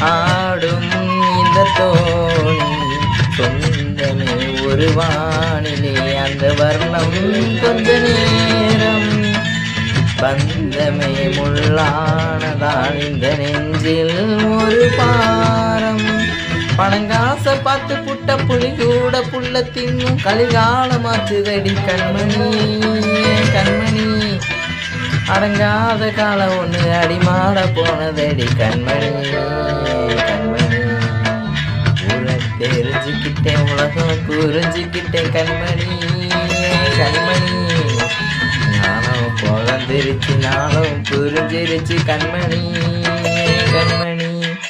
ஆடும் இந்த தோணி சொந்தமே ஒரு வானிலே அந்த வர்ணம் கொஞ்ச நேரம். பந்தமே முள்ளானதால் இந்த நெஞ்சில் ஒரு பாரம். பணங்காச பார்த்து புட்ட புலி கூட புள்ள தின்னும் கலிகாலமாச்சுதடி கண்மணி கண்மணி. அடங்காத காலம் ஒன்று அடிமாட போனதடி கண்மணி கண்மணி. ஊரை தெரிஞ்சுக்கிட்டேன் உலகம் புரிஞ்சுக்கிட்டேன் கண்மணி கண்மணி. நானும் பிறந்திருச்சு நானும் புரிஞ்சிருச்சு கண்மணி.